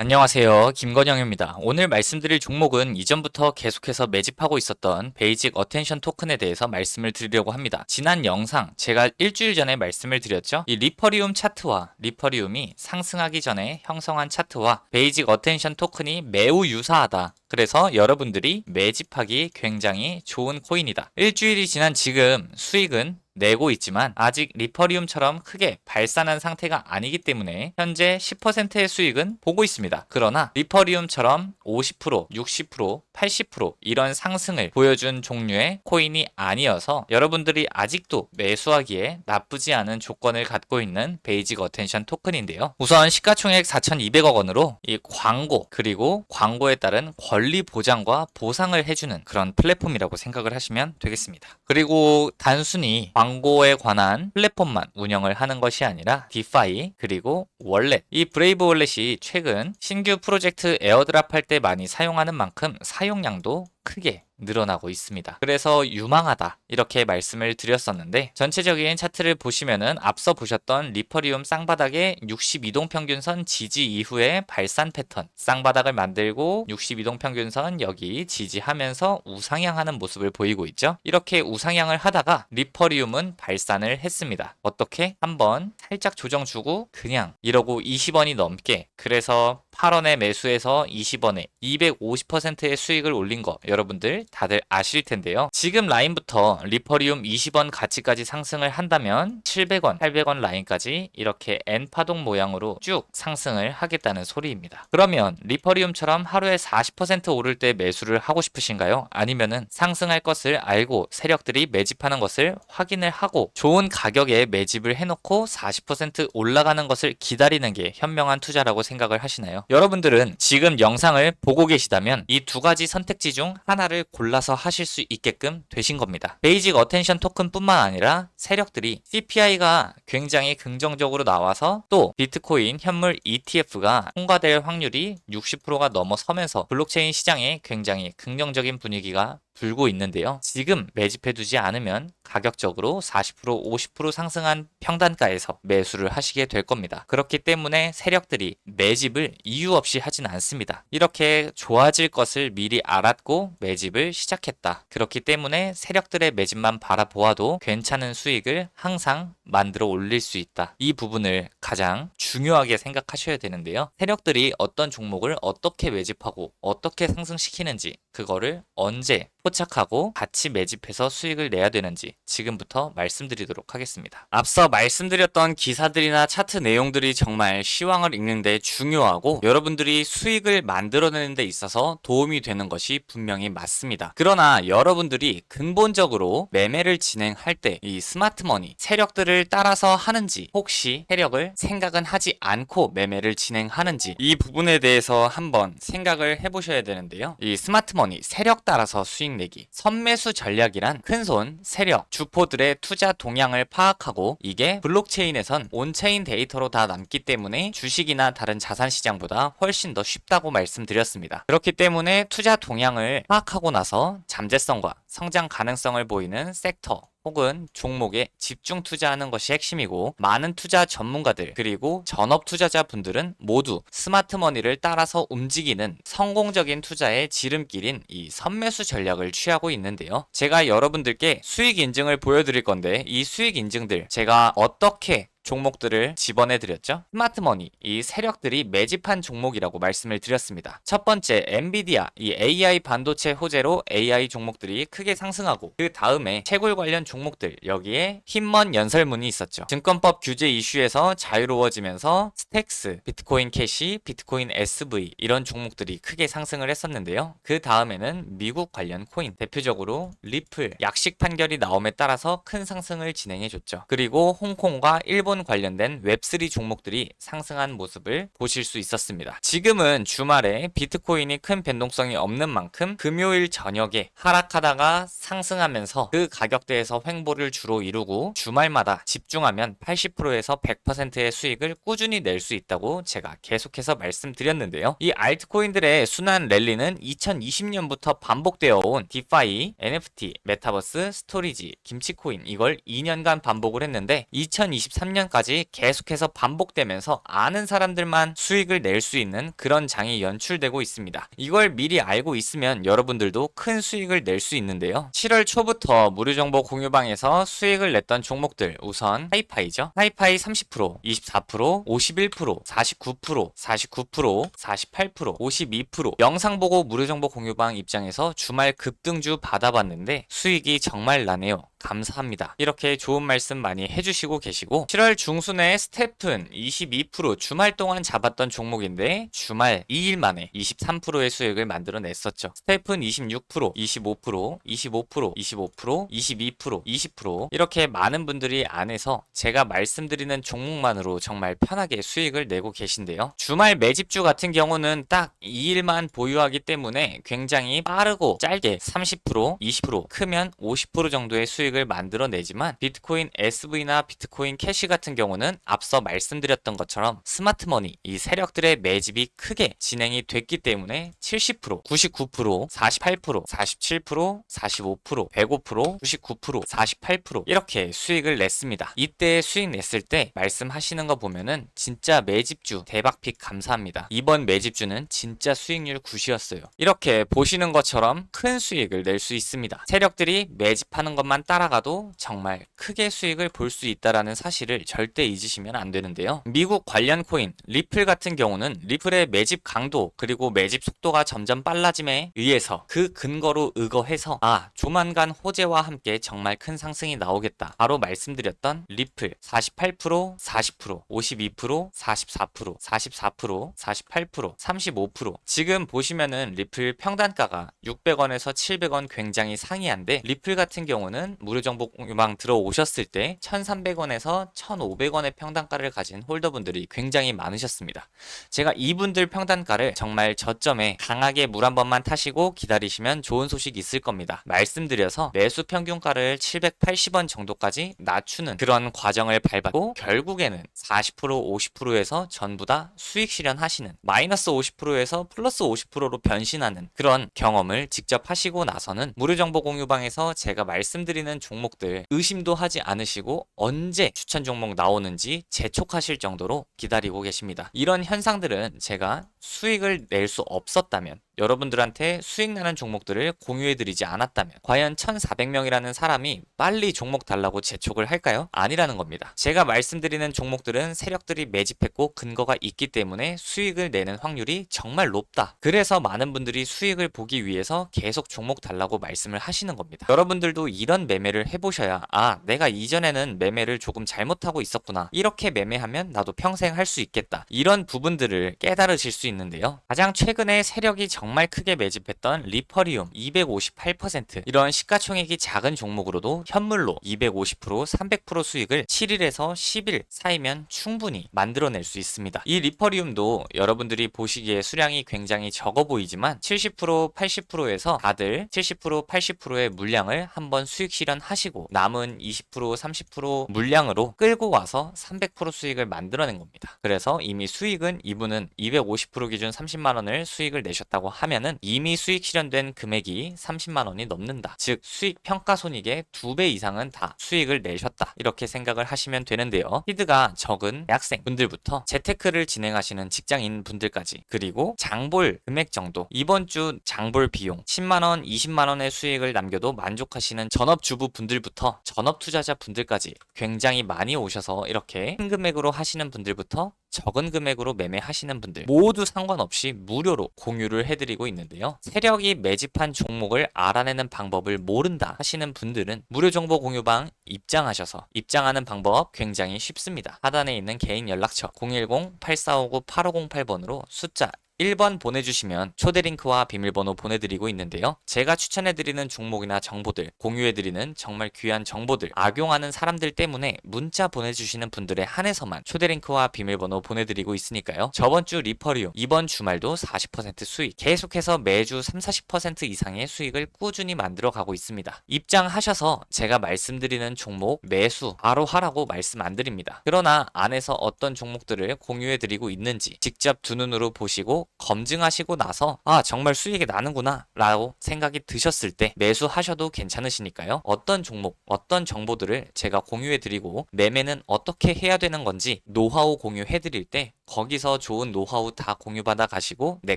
안녕하세요. 김건영입니다. 오늘 말씀드릴 종목은 이전부터 계속해서 매집하고 있었던 베이직 어텐션 토큰에 대해서 말씀을 드리려고 합니다. 지난 영상 제가 일주일 전에 말씀을 드렸죠. 이 리퍼리움 차트와 리퍼리움이 상승하기 전에 형성한 차트와 베이직 어텐션 토큰이 매우 유사하다. 그래서 여러분들이 매집하기 굉장히 좋은 코인이다. 일주일이 지난 지금 수익은 내고 있지만 아직 리퍼리움처럼 크게 발산한 상태가 아니기 때문에 현재 10%의 수익은 보고 있습니다. 그러나 리퍼리움처럼 50%, 60%, 80% 이런 상승을 보여준 종류의 코인이 아니어서 여러분들이 아직도 매수하기에 나쁘지 않은 조건을 갖고 있는 베이직 어텐션 토큰인데요. 우선 시가총액 4,200억 원으로 이 광고 그리고 광고에 따른 권리 보장과 보상을 해주는 그런 플랫폼이라고 생각을 하시면 되겠습니다. 그리고 단순히 광고 에 관한 플랫폼만 운영을 하는 것이 아니라 디파이 그리고 월렛. 이 브레이브 월렛이 최근 신규 프로젝트 에어드랍 할 때 많이 사용하는 만큼 사용량도 크게 늘어나고 있습니다. 그래서 유망하다 이렇게 말씀을 드렸었는데 전체적인 차트를 보시면은 앞서 보셨던 리퍼리움 쌍바닥의 62동 평균선 지지 이후에 발산 패턴 쌍바닥을 만들고 62동 평균선 여기 지지하면서 우상향하는 모습을 보이고 있죠. 이렇게 우상향을 하다가 리퍼리움은 발산을 했습니다. 어떻게? 한번 살짝 조정 주고 그냥 이러고 20원이 넘게 그래서 8원에 매수해서 20원에 250%의 수익을 올린 거 여러분들 다들 아실 텐데요. 지금 라인부터 리퍼리움 20원 가치까지 상승을 한다면 700원, 800원 라인까지 이렇게 N 파동 모양으로 쭉 상승을 하겠다는 소리입니다. 그러면 리퍼리움처럼 하루에 40% 오를 때 매수를 하고 싶으신가요? 아니면은 상승할 것을 알고 세력들이 매집하는 것을 확인을 하고 좋은 가격에 매집을 해놓고 40% 올라가는 것을 기다리는 게 현명한 투자라고 생각을 하시나요? 여러분들은 지금 영상을 보고 계시다면 이 두 가지 선택지 중 하나를 골라서 하실 수 있게끔 되신 겁니다. 베이직 어텐션 토큰뿐만 아니라 세력들이 CPI가 굉장히 긍정적으로 나와서 또 비트코인 현물 ETF가 통과될 확률이 60%가 넘어서면서 블록체인 시장에 굉장히 긍정적인 분위기가 불고 있는데요. 지금 매집해두지 않으면 가격적으로 40% 50% 상승한 평단가에서 매수를 하시게 될 겁니다. 그렇기 때문에 세력들이 매집을 이유 없이 하진 않습니다. 이렇게 좋아질 것을 미리 알았고 매집을 시작했다. 그렇기 때문에 세력들의 매집만 바라보아도 괜찮은 수익을 항상 만들어 올릴 수 있다. 이 부분을 가장 중요하게 생각하셔야 되는데요. 세력들이 어떤 종목을 어떻게 매집하고 어떻게 상승시키는지 그거를 언제 포착하고 같이 매집해서 수익을 내야 되는지 지금부터 말씀드리도록 하겠습니다. 앞서 말씀드렸던 기사들이나 차트 내용들이 정말 시황을 읽는데 중요하고 여러분들이 수익을 만들어내는 데 있어서 도움이 되는 것이 분명히 맞습니다. 그러나 여러분들이 근본적으로 매매를 진행할 때 이 스마트머니 세력들을 따라서 하는지 혹시 세력을 생각은 하지 않고 매매를 진행하는지 이 부분에 대해서 한번 생각을 해보셔야 되는데요. 이 스마트머니 세력 따라서 수익 내기 선매수 전략이란 큰손 세력 주포들의 투자 동향을 파악하고 이게 블록체인에선 온체인 데이터로 다 남기 때문에 주식이나 다른 자산 시장보다 훨씬 더 쉽다고 말씀드렸습니다. 그렇기 때문에 투자 동향을 파악하고 나서 잠재성과 성장 가능성을 보이는 섹터 혹은 종목에 집중 투자하는 것이 핵심이고 많은 투자 전문가들 그리고 전업 투자자 분들은 모두 스마트머니를 따라서 움직이는 성공적인 투자의 지름길인 이 선매수 전략을 취하고 있는데요. 제가 여러분들께 수익 인증을 보여드릴 건데 이 수익 인증들 제가 어떻게 종목들을 집어내 드렸죠. 스마트머니, 이 세력들이 매집한 종목이라고 말씀을 드렸습니다. 첫 번째, 엔비디아, 이 AI 반도체 호재로 AI 종목들이 크게 상승하고 그 다음에 채굴 관련 종목들 여기에 힘먼 연설문이 있었죠. 증권법 규제 이슈에서 자유로워지면서 스택스, 비트코인 캐시, 비트코인 SV 이런 종목들이 크게 상승을 했었는데요. 그 다음에는 미국 관련 코인, 대표적으로 리플, 약식 판결이 나옴에 따라서 큰 상승을 진행해줬죠. 그리고 홍콩과 일본 관련된 웹3 종목들이 상승한 모습을 보실 수 있었습니다. 지금은 주말에 비트코인이 큰 변동성이 없는 만큼 금요일 저녁에 하락하다가 상승하면서 그 가격대에서 횡보를 주로 이루고 주말마다 집중하면 80%에서 100%의 수익을 꾸준히 낼 수 있다고 제가 계속해서 말씀드렸는데요. 이 알트코인들의 순환 랠리는 2020년부터 반복되어 온 디파이, NFT, 메타버스, 스토리지, 김치코인 이걸 2년간 반복을 했는데 2023년 평단까지 계속해서 반복되면서 아는 사람들만 수익을 낼 수 있는 그런 장이 연출되고 있습니다. 이걸 미리 알고 있으면 여러분들도 큰 수익을 낼 수 있는데요. 7월 초부터 무료 정보 공유방에서 수익을 냈던 종목들 우선 하이파이죠. 하이파이 30%, 24%, 51%, 49%, 49%, 48%, 52% 영상 보고 무료 정보 공유방 입장에서 주말 급등주 받아봤는데 수익이 정말 나네요. 감사합니다. 이렇게 좋은 말씀 많이 해주시고 계시고 7월 중순에 스태픈 22% 주말 동안 잡았던 종목인데 주말 2일 만에 23%의 수익을 만들어냈었죠. 스태픈 26%, 25%, 25%, 25%, 22%, 20% 이렇게 많은 분들이 안에서 제가 말씀드리는 종목만으로 정말 편하게 수익을 내고 계신데요. 주말 매집주 같은 경우는 딱 2일만 보유하기 때문에 굉장히 빠르고 짧게 30%, 20%, 크면 50% 정도의 수익 을 만들어내지만 비트코인 SV나 비트코인 캐시 같은 경우는 앞서 말씀드렸던 것처럼 스마트머니 이 세력들의 매집이 크게 진행이 됐기 때문에 70%, 99%, 48%, 47%, 45%, 105%, 99%, 48% 이렇게 수익을 냈습니다. 이때 수익 냈을 때 말씀하시는 거 보면은 진짜 매집주 대박픽 감사합니다. 이번 매집주는 진짜 수익률 굿이었어요. 이렇게 보시는 것처럼 큰 수익을 낼 수 있습니다. 세력들이 매집하는 것만 따 라가도 정말 크게 수익을 볼 수 있다라는 사실을 절대 잊으시면 안 되는데요. 미국 관련 코인 리플 같은 경우는 리플의 매집 강도 그리고 매집 속도가 점점 빨라짐에 의해서 그 근거로 의거해서 아 조만간 호재와 함께 정말 큰 상승이 나오겠다. 바로 말씀드렸던 리플 48%, 40%, 52%, 44%, 44%, 48%, 35% 지금 보시면은 리플 평단가가 600원에서 700원 굉장히 상이한데 리플 같은 경우는 무료 정보 공유방 들어오셨을 때 1,300원에서 1,500원의 평단가를 가진 홀더분들이 굉장히 많으셨습니다. 제가 이분들 평단가를 정말 저점에 강하게 물 한 번만 타시고 기다리시면 좋은 소식이 있을 겁니다. 말씀드려서 매수 평균가를 780원 정도까지 낮추는 그런 과정을 밟았고 결국에는 40% 50%에서 전부 다 수익 실현하시는 마이너스 50%에서 플러스 50%로 변신하는 그런 경험을 직접 하시고 나서는 무료 정보 공유방에서 제가 말씀드리는 종목들 의심도 하지 않으시고 언제 추천 종목 나오는지 재촉하실 정도로 기다리고 계십니다. 이런 현상들은 제가 수익을 낼 수 없었다면 여러분들한테 수익 나는 종목들을 공유해드리지 않았다면 과연 1400명이라는 사람이 빨리 종목 달라고 재촉을 할까요? 아니라는 겁니다. 제가 말씀드리는 종목들은 세력들이 매집했고 근거가 있기 때문에 수익을 내는 확률이 정말 높다. 그래서 많은 분들이 수익을 보기 위해서 계속 종목 달라고 말씀을 하시는 겁니다. 여러분들도 이런 매매를 해보셔야 아 내가 이전에는 매매를 조금 잘못하고 있었구나. 이렇게 매매하면 나도 평생 할 수 있겠다. 이런 부분들을 깨달으실 수 있는데요. 가장 최근에 세력이 정말 크게 매집했던 리퍼리움 258% 이런 시가총액이 작은 종목으로도 현물로 250% 300% 수익을 7일에서 10일 사이면 충분히 만들어낼 수 있습니다. 이 리퍼리움도 여러분들이 보시기에 수량이 굉장히 적어 보이지만 70% 80%에서 다들 70% 80%의 물량을 한번 수익 실현하시고 남은 20% 30% 물량으로 끌고 와서 300% 수익을 만들어낸 겁니다. 그래서 이미 수익은 이분은 250% 기준 30만 원을 수익을 내셨다고 하면은 이미 수익 실현된 금액이 30만 원이 넘는다. 즉 수익 평가 손익의 2배 이상은 다 수익을 내셨다. 이렇게 생각을 하시면 되는데요. 히드가 적은 대학생 분들부터 재테크를 진행하시는 직장인 분들까지 그리고 장볼 금액 정도 이번 주 장볼 비용 10만 원, 20만 원의 수익을 남겨도 만족하시는 전업 주부 분들부터 전업 투자자 분들까지 굉장히 많이 오셔서 이렇게 큰 금액으로 하시는 분들부터 적은 금액으로 매매하시는 분들 모두 상관없이 무료로 공유를 해드리고 있는데요. 세력이 매집한 종목을 알아내는 방법을 모른다 하시는 분들은 무료 정보 공유방 입장하셔서 입장하는 방법 굉장히 쉽습니다. 하단에 있는 개인 연락처 010-8459-8508번으로 숫자 1번 보내주시면 초대 링크와 비밀번호 보내드리고 있는데요. 제가 추천해드리는 종목이나 정보들, 공유해드리는 정말 귀한 정보들, 악용하는 사람들 때문에 문자 보내주시는 분들에 한해서만 초대 링크와 비밀번호 보내드리고 있으니까요. 저번 주 리퍼리움, 이번 주말도 40% 수익, 계속해서 매주 3, 40% 이상의 수익을 꾸준히 만들어 가고 있습니다. 입장하셔서 제가 말씀드리는 종목 매수 바로 하라고 말씀 안 드립니다. 그러나 안에서 어떤 종목들을 공유해드리고 있는지 직접 두 눈으로 보시고 검증하시고 나서 아 정말 수익이 나는구나 라고 생각이 드셨을 때 매수하셔도 괜찮으시니까요. 어떤 종목, 어떤 정보들을 제가 공유해 드리고 매매는 어떻게 해야 되는 건지 노하우 공유해 드릴 때 거기서 좋은 노하우 다 공유받아 가시고 내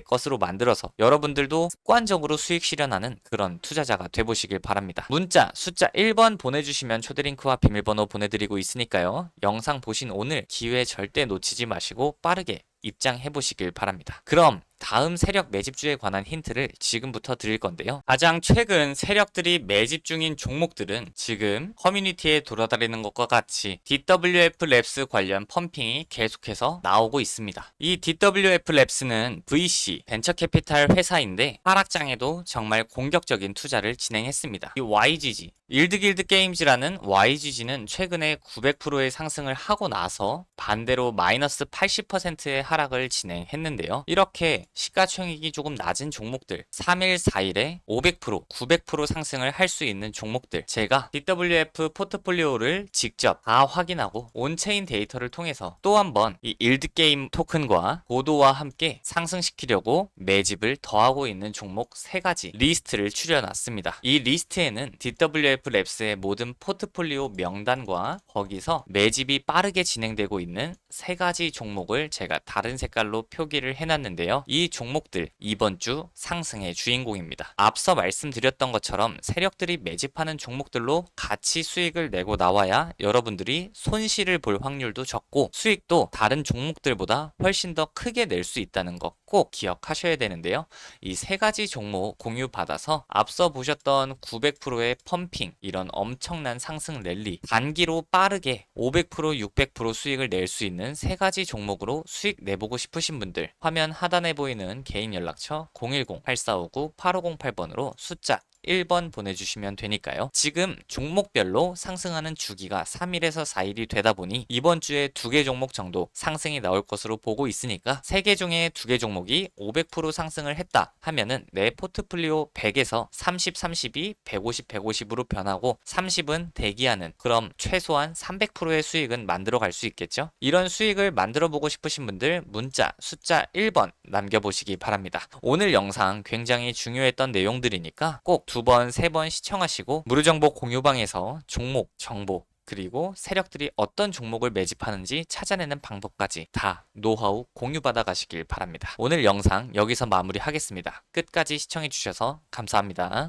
것으로 만들어서 여러분들도 습관적으로 수익 실현하는 그런 투자자가 돼보시길 바랍니다. 문자 숫자 1번 보내주시면 초대링크와 비밀번호 보내드리고 있으니까요. 영상 보신 오늘 기회 절대 놓치지 마시고 빠르게 입장해 보시길 바랍니다. 그럼 다음 세력 매집주에 관한 힌트를 지금부터 드릴 건데요. 가장 최근 세력들이 매집 중인 종목들은 지금 커뮤니티에 돌아다니는 것과 같이 DWF 랩스 관련 펌핑이 계속해서 나오고 있습니다. 이 DWF 랩스는 VC 벤처 캐피탈 회사인데 하락장에도 정말 공격적인 투자를 진행했습니다. 이 YGG 일드길드 게임즈라는 YGG는 최근에 900%의 상승을 하고 나서 반대로 마이너스 80%의 하락을 진행했는데요. 이렇게 시가총액이 조금 낮은 종목들 3일 4일에 500% 900% 상승을 할 수 있는 종목들 제가 DWF 포트폴리오를 직접 다 확인하고 온체인 데이터를 통해서 또 한번 이 일드게임 토큰과 고도와 함께 상승시키려고 매집을 더하고 있는 종목 3가지 리스트를 추려놨습니다. 이 리스트에는 DWF 랩스의 모든 포트폴리오 명단과 거기서 매집이 빠르게 진행되고 있는 3가지 종목을 제가 다른 색깔로 표기를 해놨는데요. 이 종목들 이번 주 상승의 주인공입니다. 앞서 말씀드렸던 것처럼 세력들이 매집하는 종목들로 같이 수익을 내고 나와야 여러분들이 손실을 볼 확률도 적고 수익도 다른 종목들보다 훨씬 더 크게 낼 수 있다는 거 꼭 기억하셔야 되는데요. 이 세 가지 종목 공유 받아서 앞서 보셨던 900%의 펌핑 이런 엄청난 상승 랠리 단기로 빠르게 500% 600% 수익을 낼 수 있는 세 가지 종목으로 수익 내보고 싶으신 분들 화면 하단에 보이는 개인 연락처 010-8459-8508번으로 숫자 1번 보내주시면 되니까요. 지금 종목별로 상승하는 주기가 3일에서 4일이 되다 보니 이번 주에 두 개 종목 정도 상승이 나올 것으로 보고 있으니까 세 개 중에 두 개 종목이 500% 상승을 했다 하면은 내 포트폴리오 100에서 30, 32, 150, 150으로 변하고 30은 대기하는 그럼 최소한 300%의 수익은 만들어 갈 수 있겠죠? 이런 수익을 만들어 보고 싶으신 분들 문자 숫자 1번 남겨보시기 바랍니다. 오늘 영상 굉장히 중요했던 내용들이니까 꼭두 번, 세 번 시청하시고 무료정보 공유방에서 종목, 정보, 그리고 세력들이 어떤 종목을 매집하는지 찾아내는 방법까지 다 노하우 공유받아 가시길 바랍니다. 오늘 영상 여기서 마무리하겠습니다. 끝까지 시청해주셔서 감사합니다.